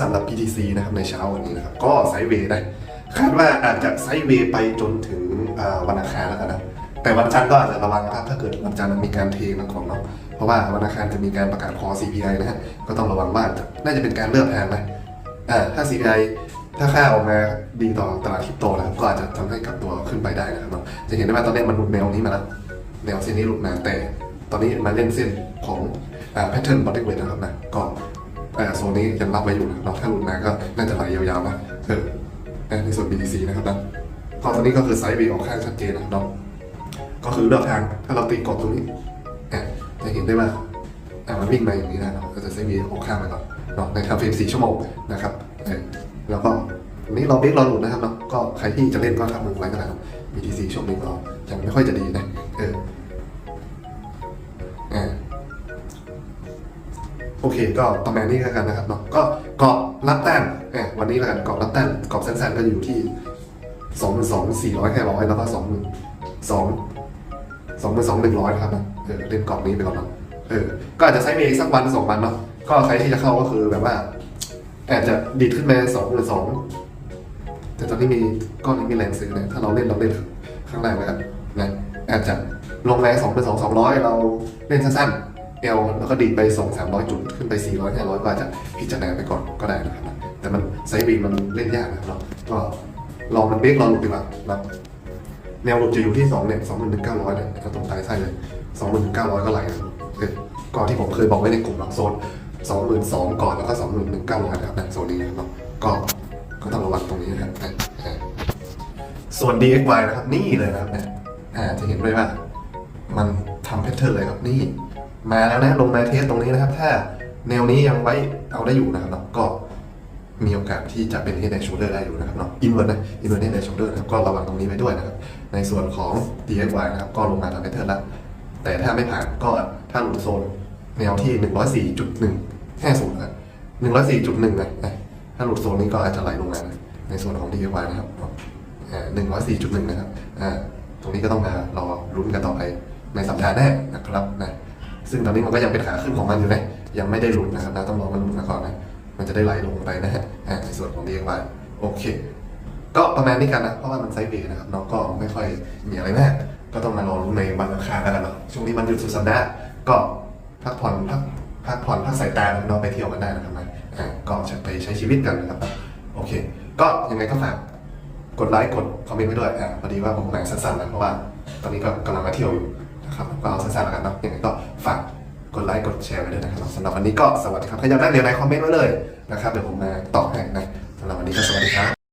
สำหรับ PTC นะครับในเช้าวันนี้นะครับก็ไซด์เวย์นะคาดว่าอาจจะไซด์เวย์ไปจนถึงวันอังคารแล้วกันนะแต่วันจันทร์ก็อาจจะระวังนะครับถ้าเกิดวันจันทร์มีการเทนะของเนาะเพราะว่าวันอังคารจะมีการประกาศคอ CPI นะฮะก็ต้องระวังว่าน่าจะเป็นการเลือกทางนะอ่าถ้า CPI ถ้าค่าออกมาดีต่อตลาดคริปโตนะครับก็อาจจะทำให้กลับตัวขึ้นไปได้นะครับเนาะจะเห็นได้ว่าตอนนี้มันหลุดแนวนี้มาแล้วแนวเส้นนี้หลุดมาแต่ ตอนนี้มาเล่นเส้นของอ่า pattern bottom weight นะครับนะก็ อ่าโซนนี้ยังรับไว้อยู่นะครับถ้าหลุดมาก็น่าจะไหลยาวๆนะเอออ่ในส่วน BTC นะครับนะตอนนี้ก็คือไซด์เวย์ออกข้างชัดเจนนะครับก็คือเลือกทางถ้าเราตีกดตรงนี้อะจะเห็นได้ว่าอะมันวิ่งมาอย่างนี้นะเราก็จะใช้วีหกข้างไปก่อนเนาะในทำเฟรมสี่ชั่วโมงนะครับเออแล้วก็นี้เราเบรกเราหลุดนะครับเนาะก็ใครที่จะเล่นก็ทำมือไว้ก็ได้ BTC ช่วงนี้ก็ยังไม่ค่อยจะดีนะเออ โอเคก็ประมาณนี้แล้วกันนะครับเนาะก็กรอบรับแต้มอะวันนี้แล้วกันกรอบรับแต้มกรอบสั้นๆก็อยู่ที่สองหมื่นสองสี่ร้อยห้าร้อยแล้วก็สองหมื่นสองสองพันสองหนึ่งร้อยครับเออเล่นกล่องนี้ไปก่อนเนาะเออก็อาจจะใช้เมย์สักวันสองวันเนาะก็ใครที่จะเข้าก็คือแบบว่าอาจจะดีดขึ้นมาสองหรือสองแต่ตอนนี้มีก้อนนี้มีแรงซื้อนะถ้าเราเล่นเราเล่นข้างล่างแล้วกันนะอาจจะลงแรงสองเป็นสองสองร้อยเราเล่นสั้นๆ เอลแล้วก็ดีดไปสองสามร้อยจุดขึ้นไปสี่ร้อยห้าร้อยก็อาจจะพิจารณาไปก่อนก็ได้นะครับ แต่มันไซส์บีมันเล่นยากนะครับก็ลองมันเบรกลองหลุดดีกว่านะแนวหลุดจะอยู่ที่สองเนี่ยสองหมื่นหนึ่งเก้าร้อยเนี่ยก็ตรงปลายไส้เลยสองหมื่นเก้าร้อยก็ไหลนะก่อนที่ผมเคยบอกไว้ในกลุ่มหลังโซนสองหมื่นสองก่อนแล้วก็สองหมื่นหนึ่งเก้าร้อยนะครับโซนนี้นะครับก็ก็ต้องระวังตรงนี้นะครับนะอ่าส่วน DXY นะครับนี่เลยนะครับเนี่ยอาจะเห็นด้ว่ามันทำแพทเทิร์นเลยครับนี่ มาแล้วนะลงมาเทสตรงนี้นะครับ ถ้าแนวนี้ยังไว้เอาได้อยู่นะครับเนาะก็มีโอกาสที่จะเป็น head and shoulder ได้อยู่นะครับเนาะ invert นะ invert head and shoulder นะครับก็ระวังตรงนี้ไว้ด้วยนะครับ ในส่วนของ DXY นะครับก็ลงมาทำแพทเทิร์นล้วแต่ถ้าไม่ผ่านก็ถ้าหลุดโซนแนวที่ 104.150นะ104.1นะนะถ้าหลุดโซนนี้ก็อาจจะไหลลงมาในส่วนของ DXY นะครับอ่า104.1 นะครับตรงนี้ก็ต้องมารอลุ้นกันต่อไปในสัปดาห์หน้านะครับนะ ซึ่งตอนนี้มันก็ยังเป็นขาขึ้นของมันอยู่นะยังไม่ได้หลุดนะครับนะต้องรอมันหลุดมาก่อนนะมันจะได้ไหลลงไปนะฮะในส่วนของ DXY โอเค ก็ประมาณนี้กันนะเพราะว่ามันไซด์เวย์นะครับเนาะก็ไม่ค่อยมีอะไรมากก็ต้องมารอรุ้นในวันอังคารแล้วกันเนาะช่วงนี้มันหยุดสุดสัปดาห์ก็พักผ่อนพักพักผ่อนพักสายตาเนาะไปเที่ยวกันได้นะครับนะก็จะไปใช้ชีวิตกันนะครับโอเค ก็ยังไงก็ฝากกดไลค์กดคอมเมนต์ไว้ด้วยอ่าพอดีว่าผมแบ่งสั้นๆนะเพราะว่าตอนนี้ก็กำลังมาเที่ยวอยู่ นะครับก็เอาสั้นๆแล้วกันเนาะยังไงก็ฝากกดไลค์กดแชร์ไว้ด้วยนะครับสำหรับวันนี้ก็สวัสดีครับใครอยากได้เดี๋ยวในคอมเมนต์ไว้เลยนะครับเดี๋ยวผมมาตอบให้นะสำหรับวันนี้ก็สวัสดีครับ